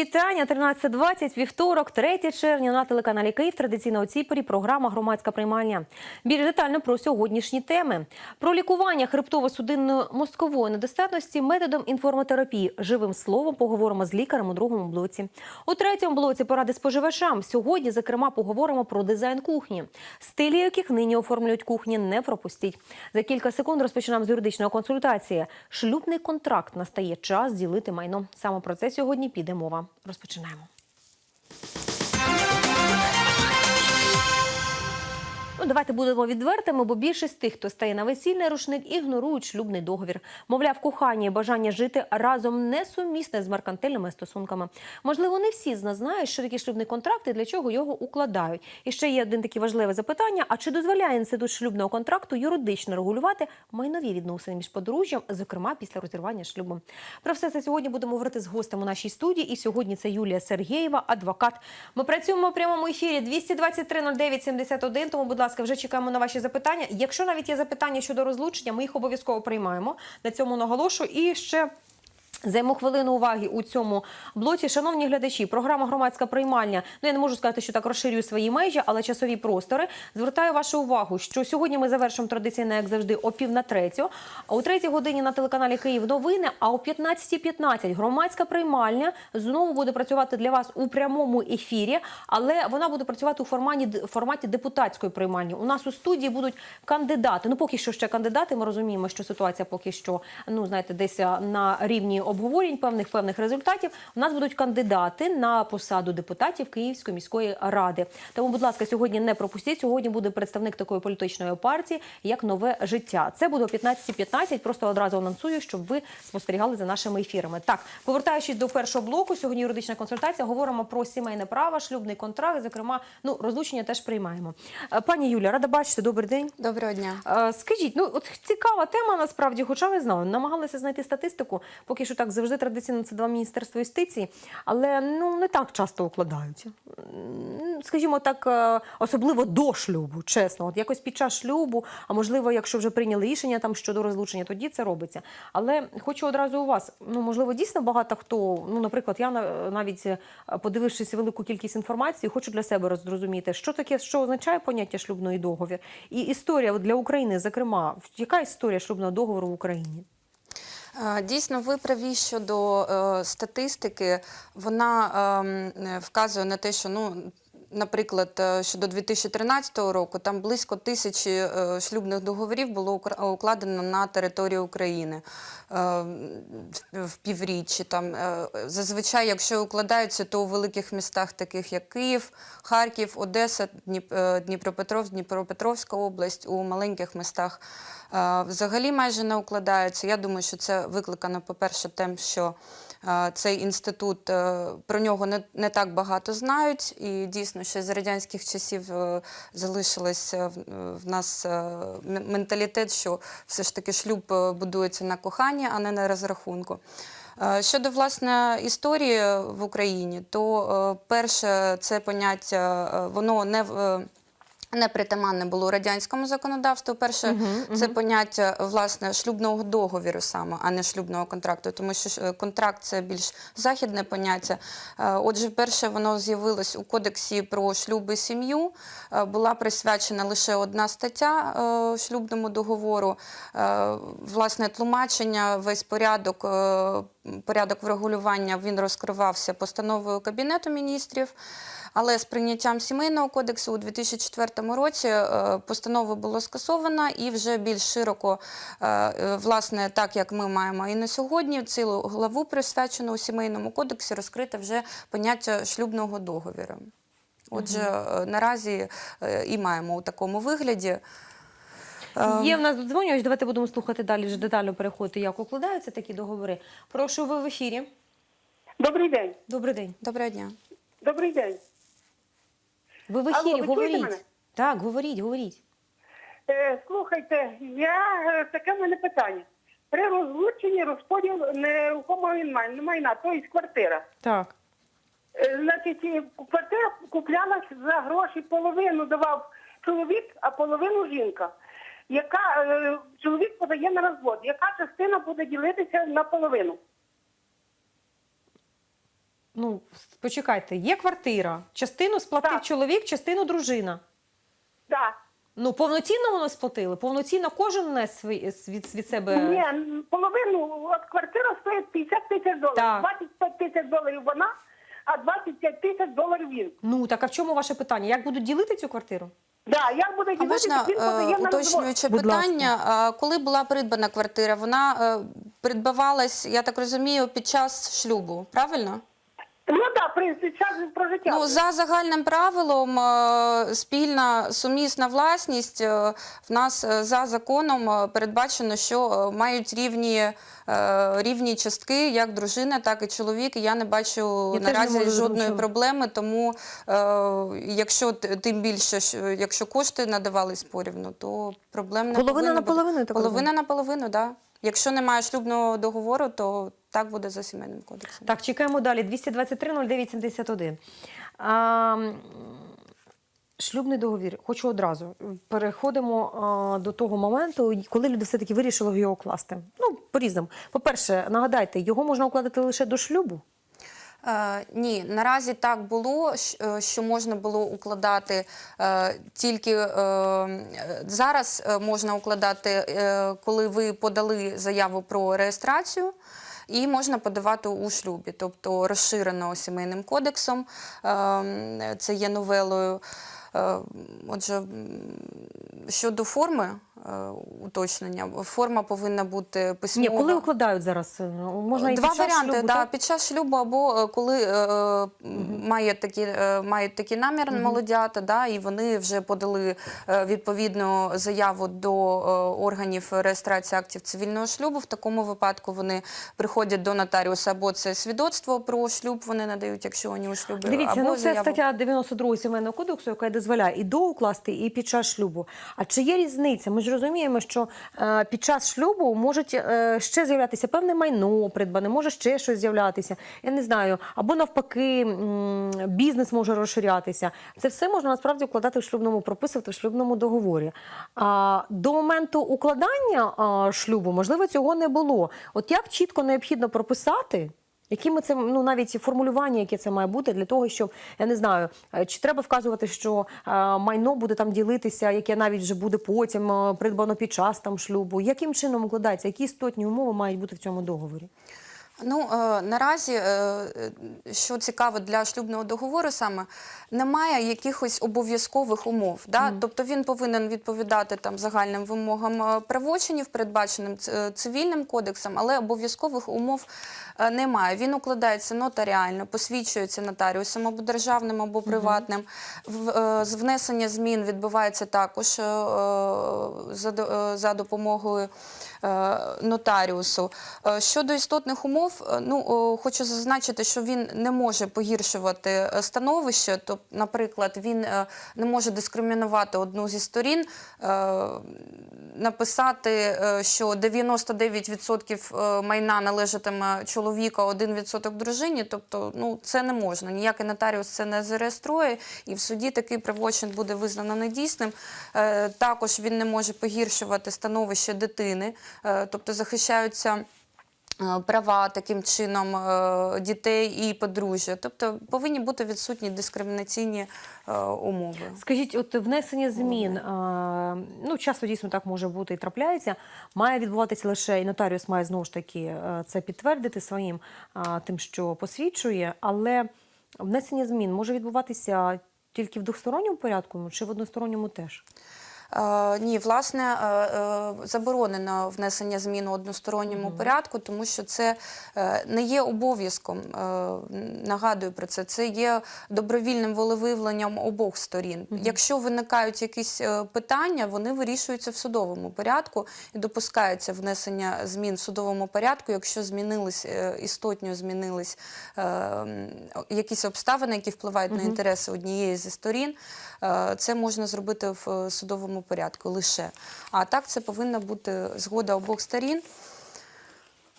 Вітання 13.20, вівторок, 3 червня на телеканалі Київ. Традиційно у цій програма Громадська приймальня. Більш детально про сьогоднішні теми: про лікування хребтово-судинної мозкової недостатності методом інформотерапії. Живим словом поговоримо з лікарем у другому блоці. У третьому блоці поради споживачам. Сьогодні, зокрема, поговоримо про дизайн кухні, стилі, яких нині оформлюють кухні. Не пропустіть. За кілька секунд розпочинаємо з юридичної консультації. Шлюбний контракт настає час ділити майно. Саме про це сьогодні піде мова. Розпочинаємо. Ну, давайте будемо відвертими, бо більшість тих, хто стає на весільний рушник, ігнорують шлюбний договір. Мовляв, кохання і бажання жити разом несумісне з меркантильними стосунками. Можливо, не всі з нас знають, що такі шлюбний контракт і для чого його укладають. І ще є один таке важливе запитання: а чи дозволяє інститут шлюбного контракту юридично регулювати майнові відносини між подружжям, зокрема після розірвання шлюбу? Про все це сьогодні будемо говорити з гостем у нашій студії. І сьогодні це Юлія Сергєєва, адвокат. Ми працюємо у прямому ефірі 223 09 71, Тому, будь ласка, вже чекаємо на ваші запитання. Якщо навіть є запитання щодо розлучення, ми їх обов'язково приймаємо. На цьому наголошую. І ще. Займу хвилину уваги у цьому блоці. Шановні глядачі, програма громадська приймальня. Ну я не можу сказати, що так розширюю свої межі, але часові простори. Звертаю вашу увагу, що сьогодні ми завершимо традиційно, як завжди, о пів на третю. А о третій годині на телеканалі Київ новини. А о 15.15 громадська приймальня знову буде працювати для вас у прямому ефірі, але вона буде працювати у форматі форматі депутатської приймальні. У нас у студії будуть кандидати. Ну поки що ще кандидати. Ми розуміємо, що ситуація поки що ну знаєте, десь на рівні обговорень певних певних результатів. У нас будуть кандидати на посаду депутатів Київської міської ради. Тому, будь ласка, сьогодні не пропустіть. Сьогодні буде представник такої політичної партії, як нове життя. Це буде о 15.15. Просто одразу анонсую, щоб ви спостерігали за нашими ефірами. Так, повертаючись до першого блоку, сьогодні юридична консультація. Говоримо про сімейне право, шлюбний контракт. Зокрема, ну розлучення теж приймаємо. Е, Пані Юля, рада бачити. Добрий день. Доброго дня. Е, Скажіть, ну от цікава тема насправді, хоча ви знали, намагалися знайти статистику. Поки що так завжди традиційно це два міністерства юстиції, але ну не так часто укладаються. Скажімо так, е, особливо до шлюбу, чесно. От якось під час шлюбу, а можливо, якщо вже прийняли рішення там щодо розлучення, тоді це робиться. Але хочу одразу у вас, ну можливо, дійсно багато хто, ну, наприклад, я навіть е, подивившись велику кількість інформації, хочу для себе розрозуміти, що таке, що означає поняття шлюбної договір, і історія для України, зокрема, яка історія шлюбного договору в Україні? Е, Дійсно, ви праві щодо е, статистики. Вона ем, вказує на те, що ну. Наприклад, е, щодо 2013 року там близько тисячі е, шлюбних договорів було укладено на території України е, в- півріччі. Там зазвичай, якщо укладаються, то у великих містах, таких як Київ, Харків, Одеса, Дніп- Дніпропетров, Дніпропетровська область, у маленьких містах взагалі майже не укладаються. Я думаю, що це викликано, по-перше, тим, що цей інститут е, про нього не, не так багато знають, і дійсно ще з радянських часів е, залишилось в, в нас е, менталітет, що все ж таки шлюб е, будується на коханні, а не на розрахунку. Е, Щодо власне історії в Україні, то е, перше це поняття е, воно не в- е, не притаманне було радянському законодавству. Перше, це поняття власне шлюбного договіру саме, а не шлюбного контракту, тому що е, контракт це більш західне поняття. Е, Отже, перше воно з'явилось у кодексі про шлюб і сім'ю. Е, Була присвячена лише одна стаття е, шлюбному договору. Е, Власне, тлумачення, весь порядок, е, порядок врегулювання він розкривався постановою Кабінету міністрів. Але з прийняттям сімейного кодексу у 2004 році е, постанова була скасована і вже більш широко, е, е, власне, так як ми маємо і на сьогодні, цілу главу присвячену у сімейному кодексі розкрите вже поняття шлюбного договіру. Отже, наразі і маємо у такому вигляді. Є в нас додзвонювач, давайте будемо слухати далі, вже детально переходити, як укладаються такі договори. Прошу, ви в ефірі. Добрий день. Добрий день. Доброго дня. Добрий день. Ви в Алло, ефірі, ви чуєте говоріть. мене? Так, говоріть, говоріть. Е, слухайте, я е, таке в мене питання. При розлученні розподіл нерухомого майна, майна, тобто квартира. Так. Е, значить, і квартира куплялась за гроші, половину давав чоловік, а половину жінка. Яка е, чоловік подає на розвод, яка частина буде ділитися на половину? Ну, почекайте, є квартира. Частину сплатив Так. чоловік, частину дружина. Да. Ну, повноцінно воно сплатили? Повноцінно кожен нес від, від себе. Ні, половину от квартира стоїть 50 тисяч доларів. Так. 25 тисяч доларів вона, а 25 тисяч доларів він. Ну, так а в чому ваше питання? Як будуть ділити цю квартиру? Да, як буде А ділити, можна він подає е, на уточнююче Будь питання? А, Коли була придбана квартира, вона е, придбавалась, я так розумію, під час шлюбу, правильно? Ну так, при під час прожиття. Ну, за загальним правилом, е, спільна сумісна власність е, в нас е, за законом передбачено, що мають рівні, рівні частки як дружина, так і чоловік. І я не бачу Я не наразі жодної проблеми. Тому, якщо тим більше, якщо кошти надавались порівну, то проблем не Половина на половину, так Половина на половину, так. Да. Якщо немає шлюбного договору, то так буде за сімейним кодексом. Так, чекаємо далі. 223 09 71. А, шлюбний договір. Хочу одразу. Переходимо а, до того моменту, коли люди все-таки вирішили його укласти. Ну, по-різному. По-перше, нагадайте, його можна укладати лише до шлюбу. Е, ні, наразі так було, е, що можна було укладати е, тільки зараз можна укладати, коли ви подали заяву про реєстрацію. І можна подавати у шлюбі, тобто розширено сімейним кодексом, е, це є новелою. Отже, щодо форми уточнення, форма повинна бути Ні, коли укладають зараз? е, Можна і Два під час варіанти, шлюбу, да, так? під час шлюбу або е, коли е, е, має такі, е, мають такий намір молодята, да, і вони вже подали е, відповідну заяву до е, органів реєстрації актів цивільного шлюбу. В такому випадку вони приходять до нотаріуса, або це свідоцтво про шлюб вони надають, якщо вони у шлюбі, Дивіться, або ну це заяву. стаття 92 сімейного кодексу, яка дозволяє і до укласти, і під час шлюбу. А чи є різниця? Ми ж розуміємо, що е, під час шлюбу можуть е, ще з'являтися певне майно придбане, може ще щось з'являтися. Я не знаю, або навпаки, бізнес може розширятися. Це все можна насправді укладати в шлюбному, прописувати в шлюбному договорі. А до моменту укладання шлюбу, можливо, цього не було. От як чітко необхідно прописати? Якими це ну навіть формулювання, яке це має бути для того, щоб я не знаю, е, чи треба вказувати, що е, майно буде там ділитися, яке навіть вже буде потім е, придбано під час там шлюбу. Яким чином укладається? Які істотні умови мають бути в цьому договорі? Ну е, наразі, е, що цікаво для шлюбного договору, саме немає якихось обов'язкових умов. Да? Тобто він повинен відповідати там загальним вимогам е, правочинів, передбаченим цивільним кодексом, але обов'язкових умов немає. Він укладається нотаріально, посвідчується нотаріусом або державним, або приватним. В- е, з- Внесення змін відбувається також за, до- за допомогою нотаріусу. Е, Щодо істотних умов, е, ну хочу зазначити, що він не може погіршувати е, становище. Тобто, наприклад, він е, не може дискримінувати одну зі сторін, е, написати, е, що 99% е, майна належатиме чоловіку, а 1% дружині. Тобто, ну це не можна. Ніякий нотаріус це не зареєструє, і в суді такий правочин буде визнано недійсним. Е, Також він не може погіршувати становище дитини, е, тобто захищаються. е, Права таким чином е, дітей і подружжя, тобто повинні бути відсутні дискримінаційні е, умови. Скажіть, от внесення змін, е, ну часто дійсно так може бути і трапляється, має відбуватися лише і нотаріус має знову ж таки е, це підтвердити своїм е, тим, що посвідчує, але внесення змін може відбуватися тільки в двосторонньому порядку чи в односторонньому теж? Е, ні, власне, е, е, заборонено внесення змін у односторонньому порядку, тому що це е, не є обов'язком. е, Нагадую про це. Це є добровільним волевиявленням обох сторін. Якщо виникають якісь е, питання, вони вирішуються в судовому порядку і допускається внесення змін в судовому порядку, якщо змінились е, істотно змінились е, якісь обставини, які впливають на інтереси однієї зі сторін. Е, Це можна зробити в е, судовому порядку лише. А так це повинна бути згода обох сторін.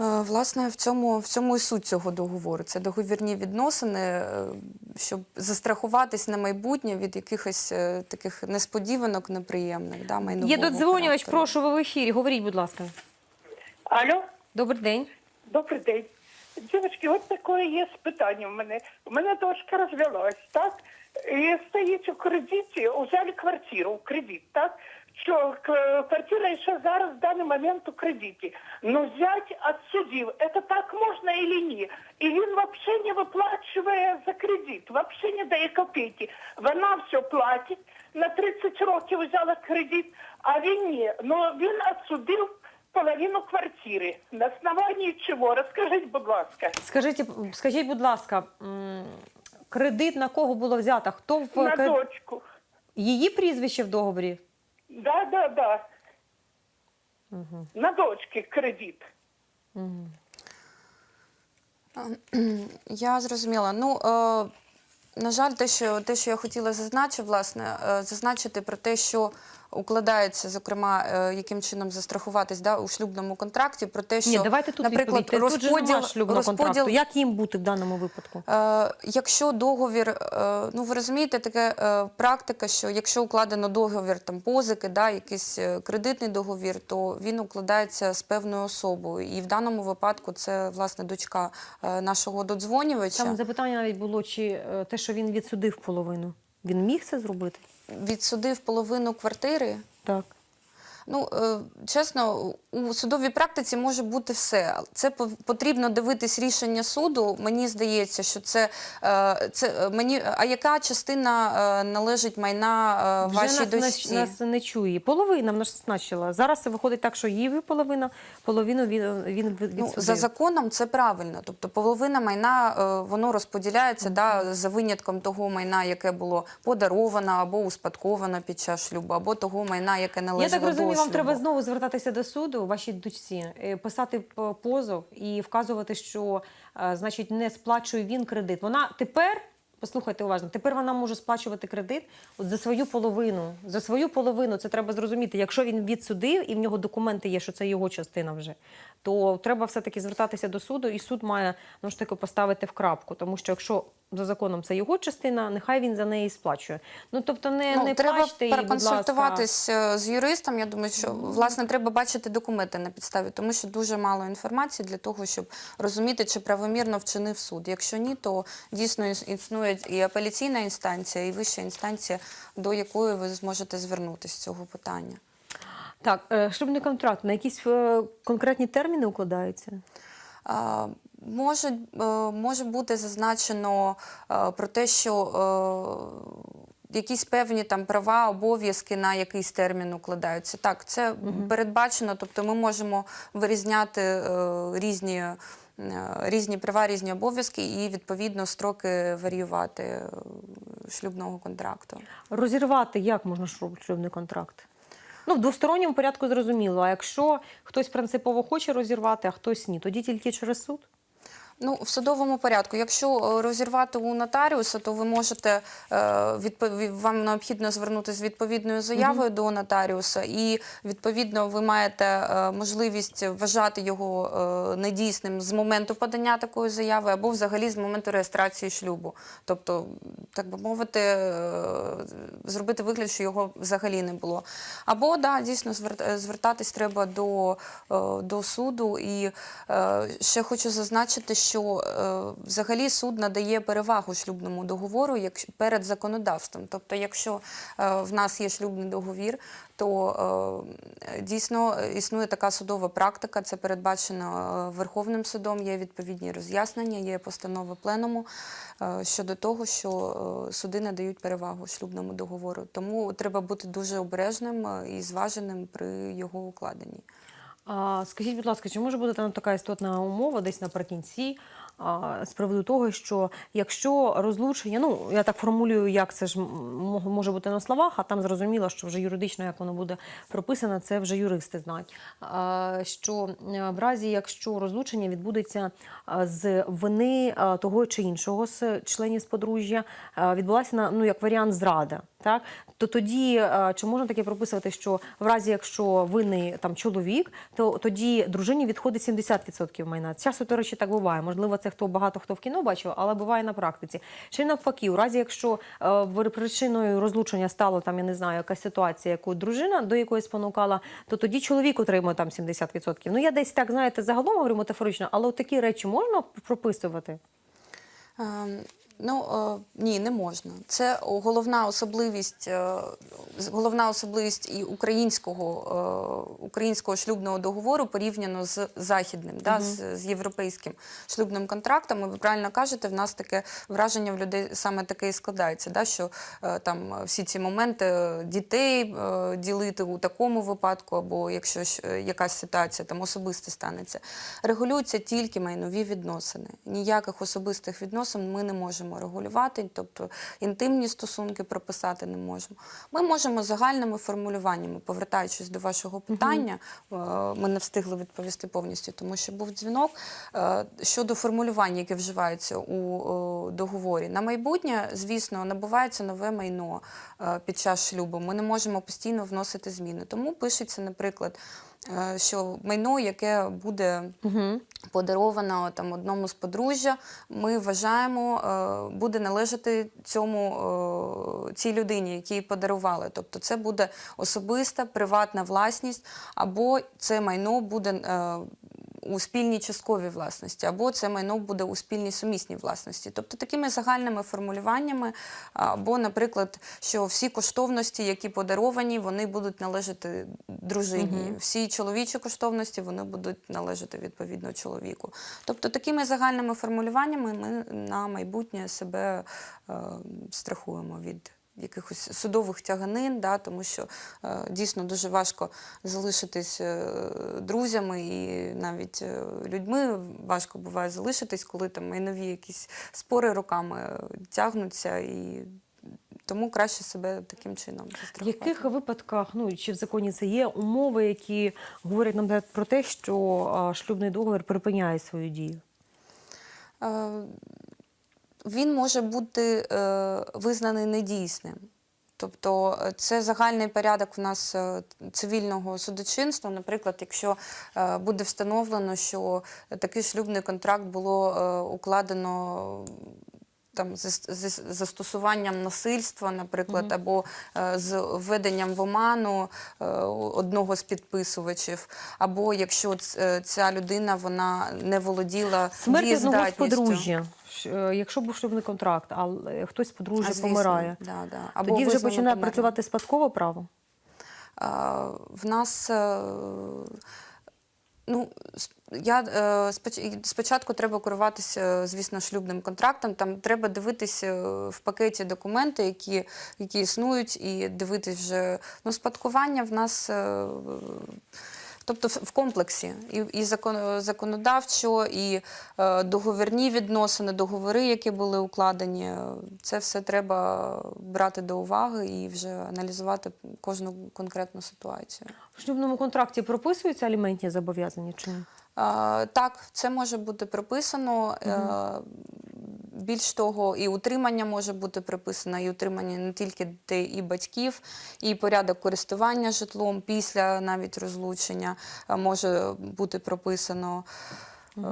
Е, Власне, в цьому, в цьому і суть цього договору. Це договірні відносини, е, щоб застрахуватись на майбутнє від якихось е, таких несподіванок неприємних. Да, Є додзвонювач, характеру. прошу ви в ефірі. Говоріть, будь ласка. Алло, Добрий день. добрий день. Дівчатки, от таке є питання в мене. У мене дочка розвелась, так? І стоїть у кредиті, взяли квартиру в кредит, так? Що к- квартира ще зараз в даний момент у кредиті. Ну зять отсудив. Это так можна или ні? І він взагалі не виплачує за кредит, взагалі не дає копійки. Вона все платить, на 30 років взяла кредит, а він ні. Ну він отсудив половину квартири. На основании чого? Розкажіть, будь ласка. Скажіть, скажіть, будь ласка, м, Кредит на кого було взято? Хто в На кре- дочку. її прізвище в договорі? Да, да, да. На дочки кредит. Я зрозуміла. Ну, е, на жаль, те, що, те, що я хотіла зазначити, власне, е, зазначити про те, що укладається, зокрема, е, яким чином застрахуватись да, у шлюбному контракті, про те, що, Ні, давайте тут наприклад, відповідь. Тут розподіл, контракту. розподіл Як їм бути в даному випадку? Е, якщо договір, е, ну ви розумієте, така е, практика, що якщо укладено договір там позики, да, якийсь е, кредитний договір, то він укладається з певною особою. І в даному випадку це власне дочка е, нашого додзвонювача. Там запитання навіть було, чи е, те, що він відсудив половину. Він міг це зробити? Відсудив половину квартири. Так. Ну, е, чесно, у судовій практиці може бути все. Це по- потрібно дивитись рішення суду. Мені здається, що це, е, це е, мені. А яка частина належить майна Вже вашій нас, дочці? нас, нас не чує. Половина ж значила. Зараз це виходить так, що її половина, половину він, він Ну, за законом це правильно. Тобто половина майна воно розподіляється да, за винятком того майна, яке було подаровано або успадковано під час шлюбу, або того майна, яке Я до вам треба знову звертатися до суду, вашій дочці, е, писати позов і вказувати, що е, значить не сплачує він кредит. Вона тепер. Послухайте уважно, тепер вона може сплачувати кредит от за свою половину. За свою половину це треба зрозуміти. Якщо він відсудив і в нього документи є, що це його частина вже, то треба все-таки звертатися до суду, і суд має ну ж таки поставити в крапку. Тому що якщо за законом це його частина, нехай він за неї сплачує. Ну тобто не, Ну, не треба плачте їй, будь ласка. е, з юристом. Я думаю, що власне треба бачити документи на підставі, тому що дуже мало інформації для того, щоб розуміти, чи правомірно вчинив суд. Якщо ні, то дійсно існує і апеляційна інстанція, і вища інстанція, до якої ви зможете звернутися з цього питання. Так, е, шлюбний контракт на якісь е, конкретні терміни укладається? А, Може, е, може бути зазначено е, про те, що е, якісь певні там права, обов'язки на якийсь термін укладаються. Так, це передбачено, тобто ми можемо вирізняти різні. Різні права, різні обов'язки і відповідно строки варіювати шлюбного контракту. Розірвати як можна шлюб- шлюбний контракт? Ну, в двосторонньому порядку зрозуміло. А якщо хтось принципово хоче розірвати, а хтось ні, тоді тільки через суд. Ну, в судовому порядку. Якщо е, розірвати у нотаріуса, то ви можете е, вам необхідно звернутися з відповідною заявою до нотаріуса, і відповідно ви маєте е, можливість вважати його недійсним з моменту подання такої заяви, або взагалі з моменту реєстрації шлюбу. Тобто, так би мовити, зробити вигляд, що його взагалі не було. Або да, дійсно звер- звертатись треба до, до суду. І ще хочу зазначити, що е, взагалі суд надає перевагу шлюбному договору як перед законодавством. Тобто, якщо е, в нас є шлюбний договір, то е, дійсно е, існує така судова практика, це передбачено е, Верховним судом, є відповідні роз'яснення, є постанови пленуму е, щодо того, що е, суди надають перевагу шлюбному договору. Тому треба бути дуже обережним е, і зваженим при його укладенні. А, скажіть, будь ласка, чи може бути там така істотна умова десь наприкінці з приводу того, що якщо розлучення, ну я так формулюю, як це ж може бути на словах, а там зрозуміло, що вже юридично, як воно буде прописано, це вже юристи знають. Що е, в разі, якщо розлучення відбудеться з вини того чи іншого з членів подружжя, відбулася на ну як варіант зрада. Так, то тоді е, чи можна таке прописувати, що в разі, якщо винний там чоловік, то тоді дружині відходить 70% майна. Часто, до речі, так буває. Можливо, це хто багато хто в кіно бачив, але буває на практиці. Чи навпаки, у разі, якщо е, причиною розлучення стало там, я не знаю, якась ситуація, яку дружина до якої спонукала, то тоді чоловік отримує там 70%. Ну я десь так знаєте, загалом говорю метафорично, але от такі речі можна прописувати? Ем, Ну е, ні, не можна. Це головна особливість, е, головна особливість і українського, е, українського шлюбного договору порівняно з західним, да, з, з європейським шлюбним контрактом. І ви правильно кажете, в нас таке враження в людей саме таке і складається, да, що там всі ці моменти дітей ділити у такому випадку, або якщо якась ситуація там особисто станеться, регулюються тільки майнові відносини. Ніяких особистих відносин ми не можемо регулювати, тобто інтимні стосунки прописати не можемо. Ми можемо загальними формулюваннями, повертаючись до вашого питання, е, ми не встигли відповісти повністю, тому що був дзвінок е, щодо формулювання, яке вживаються у е, договорі. На майбутнє, звісно, набувається нове майно під час шлюбу. Ми не можемо постійно вносити зміни. Тому пишеться, наприклад, що майно, яке буде подаровано там одному з подружжя, ми вважаємо, е, буде належати цьому е, цій людині, якій подарували. Тобто, це буде особиста приватна власність, або це майно буде. У спільній частковій власності, або це майно буде у спільній сумісній власності. Тобто такими загальними формулюваннями, або, наприклад, що всі коштовності, які подаровані, вони будуть належати дружині. Всі чоловічі коштовності вони будуть належати відповідно чоловіку. Тобто такими загальними формулюваннями ми на майбутнє себе е, страхуємо від. Якихось судових тяганин, да, тому що е, дійсно дуже важко залишитись е, друзями і навіть е, людьми важко буває залишитись, коли там майнові якісь спори роками тягнуться, і тому краще себе таким чином В яких випадках, ну чи в законі це є умови, які говорять нам про те, що шлюбний договір припиняє свою дію? Він може бути е, визнаний недійсним. Тобто е, це загальний порядок в нас е, цивільного судочинства. Наприклад, якщо е, буде встановлено, що такий шлюбний контракт було укладено там з, з застосуванням насильства, наприклад, або е, з введенням в оману е, одного з підписувачів, або якщо ц- е, ця людина вона не володіла Смерть одного з подружжя. Е, Якщо був шлюбний контракт, а хтось з А, подружжя звісно, помирає, Да, да. Або тоді вже починає померлим. працювати спадкове право. А, В нас е, ну, я е, спочатку треба керуватися, звісно, шлюбним контрактом. Там треба дивитися е, в пакеті документи, які, які існують, і дивитись вже ну, спадкування в нас. Е, Тобто в комплексі і, і закон, законодавчо, і е, договірні відносини, договори, які були укладені, е, це все треба брати до уваги і вже аналізувати кожну конкретну ситуацію. В шлюбному контракті прописуються аліментні зобов'язання чи ні? Так, це може бути прописано. Е, більш того, і утримання може бути приписано, і утримання не тільки дітей, і батьків, і порядок користування житлом після навіть розлучення е, може бути прописано. Е,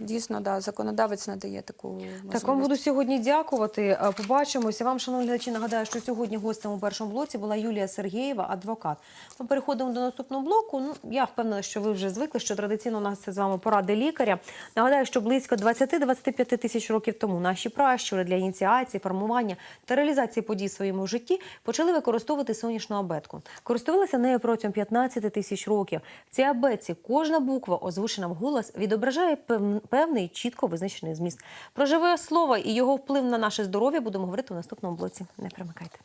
Дійсно, да, законодавець надає таку можливість. Так, вам буду сьогодні дякувати. Е, Побачимося. Вам, шановні глядачі, нагадаю, що сьогодні гостем у першому блоці була Юлія Сергієва, адвокат. Ми переходимо до наступного блоку. Ну, я впевнена, що ви вже звикли, що традиційно у нас це з вами поради лікаря. Нагадаю, що близько 20-25 тисяч років тому наші пращури для ініціації, формування та реалізації подій в своєму житті почали використовувати сонячну абетку. Користувалися нею протягом 15 тисяч років. В цій абетці кожна буква, озвучена вголос, відображає пев- певний чітко визначений зміст. Про живе слово і його вплив на наше здоров'я будемо говорити в наступному блоці. Не примикайте.